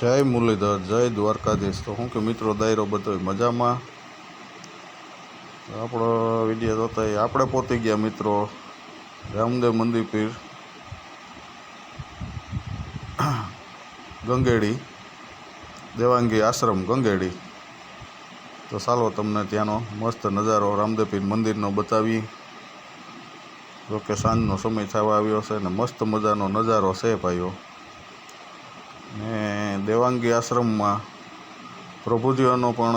જય મુરલીધર, જય દ્વારકાધીશ. તો શું કે મિત્રો, દાયરો બધો મજામાં? આપણો વીડિયો જોતા આપણે પહોંચી ગયા મિત્રો, રામદેવ મંદિર પીર ગંગેડી, દેવાંગી આશ્રમ ગંગેડી. તો ચાલો તમને ત્યાંનો મસ્ત નજારો રામદેવ પીર મંદિરનો બતાવી જોકે સાંજનો સમય થવા આવ્યો છે ને મસ્ત મજાનો નજારો છે ભાઈઓ. ને દેવાંગી આશ્રમમાં પ્રભુજીઓનો પણ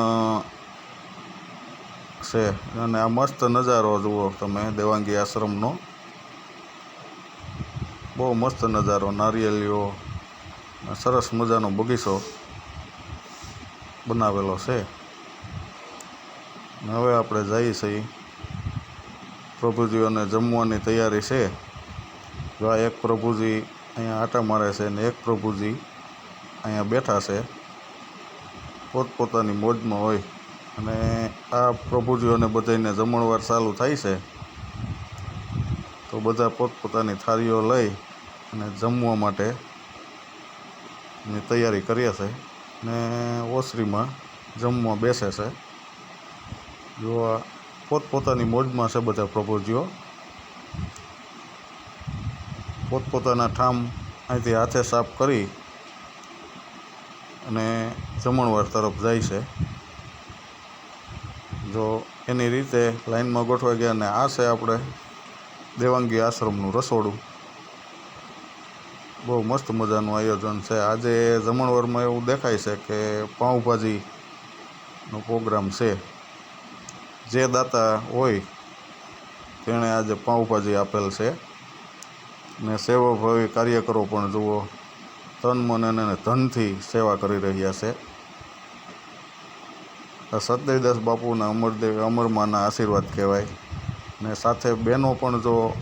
છે. અને આ મસ્ત નજારો જુઓ તમે, દેવાંગી આશ્રમનો. બહુ મસ્ત નજારો, નારિયેલીઓ, સરસ મજાનો બગીચો બનાવેલો છે. હવે આપણે જઈએ છીએ. પ્રભુજીઓને જમવાની તૈયારી છે. જો આ એક પ્રભુજી અહીંયા આટા મારે છે ને એક પ્રભુજી અહીંયા બેઠા છે. પોતપોતાની મોજમાં હોય. અને આ પ્રભુજીઓને બધાને જમણવાર ચાલુ થાય છે. તો બધા પોતપોતાની થાળીઓ લઈ અને જમવા માટે ની તૈયારી કરીએ છે ને ઓસરીમાં જમવા બેસે છે. જો પોતપોતાની મોજમાં છે બધા પ્રભુજીઓ. પોતપોતાના ઠામ અહીંથી હાથે સાફ કરી અને જમણવાર તરફ જાય છે. જો એની રીતે લાઈનમાં ગોઠવાઈ ગયા અને આ છે આપણે દેવાંગી આશ્રમનું રસોડું. બહુ મસ્ત મજાનું આયોજન છે. આજે જમણવારમાં એવું દેખાય છે કે પાઉંભાજીનો પ્રોગ્રામ છે. જે દાતા હોય તેણે આજે પાઉંભાજી આપેલ છે. ને સેવાભાવી કાર્યકરો પણ જુઓ. તન મન અને ધનથી સેવા કરી રહ્યા છે. આ સતદેવદાસ બાપુના અમરદેવ અમરમાના આશીર્વાદ કહેવાય. ને સાથે બહેનો પણ જો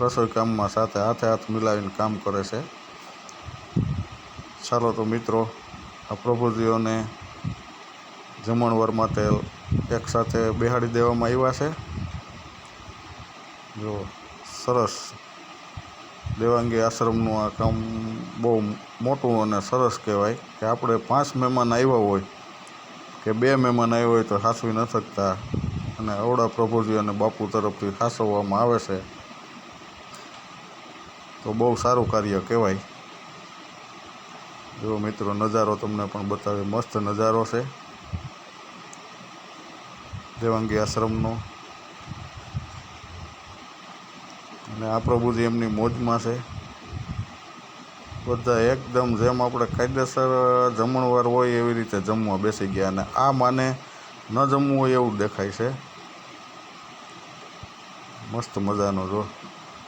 રસોઈ કામમાં સાથે હાથે હાથ મિલાવીને કામ કરે છે. ચાલો તો મિત્રો, આ પ્રભુજીઓને જમણવાર માટે એક સાથે બેહાડી દેવામાં આવ્યા છે. જો સરસ દેવાંગી આશ્રમનું આ કામ બહુ મોટું અને સરસ કહેવાય કે આપણે પાંચ મહેમાન આવ્યા હોય કે બે મહેમાન આવ્યા હોય તો સાચવી ન શકતા અને અવડા પ્રભુજી અને બાપુ તરફથી સાચવવામાં આવે છે. તો બહુ સારું કાર્ય કહેવાય. જો મિત્રો નજારો તમને પણ બતાવે, મસ્ત નજારો છે. દેવાંગી આશ્રમનો અને આ પ્રભુજી એમની મોજમાં છે. બધા એકદમ જેમ આપણે કાયદેસર જમણવાર હોય એવી રીતે જમવા બેસી ગયા અને આ માને ન જમવું હોય એવું દેખાય છે. મસ્ત મજાનો જો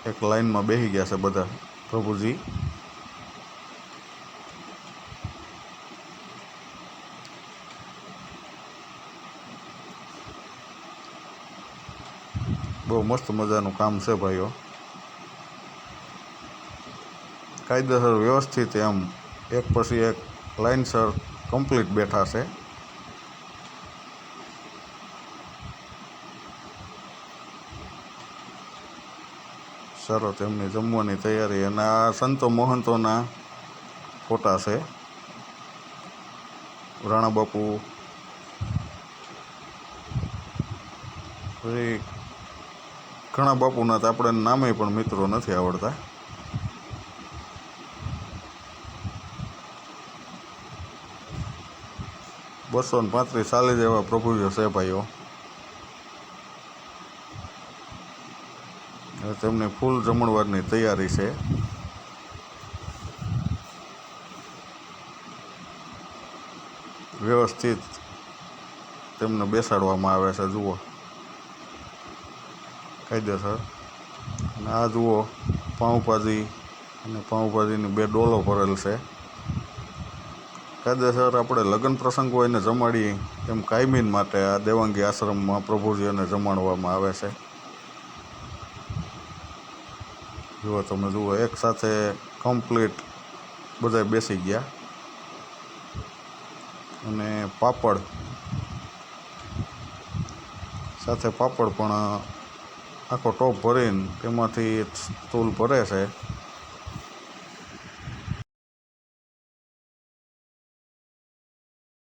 એક લાઈનમાં બેસી ગયા છે બધા પ્રભુજી. બહુ મસ્ત મજાનું કામ છે ભાઈઓ. કાયદેસર વ્યવસ્થિત એમ, એક પછી એક લાઇનસર કમ્પ્લીટ બેઠા છે. સરો તેમની જમવાની તૈયારી અને આ સંતો મહંતોના ફોટા છે. રાણા બાપુ, પછી ઘણા બાપુના તો આપણે નામે પણ મિત્રો નથી આવડતા. બસો ને પાંત્રીસ ચાલીસ જેવા પ્રભુજો છે ભાઈઓ. તેમની ફૂલ જમણવારની તૈયારી છે. વ્યવસ્થિત તેમને બેસાડવામાં આવે છે, જુઓ. કાયદેસર. અને આ જુઓ, પાઉંભાજી અને પાઉંભાજીની બે ડોલો ભરેલ છે. કાયદેસર આપણે લગ્ન પ્રસંગ હોય એને જમાડીએ, એમ કાયમીન માટે આ દેવાંગી આશ્રમમાં પ્રભુજીઓને જમાડવામાં આવે છે. જુઓ, તમે જુઓ, એક સાથે કમ્પ્લીટ બધા બેસી ગયા. અને પાપડ, સાથે પાપડ પણ આખો ટોપ ભરીને તેમાંથી તૂલ ભરે છે.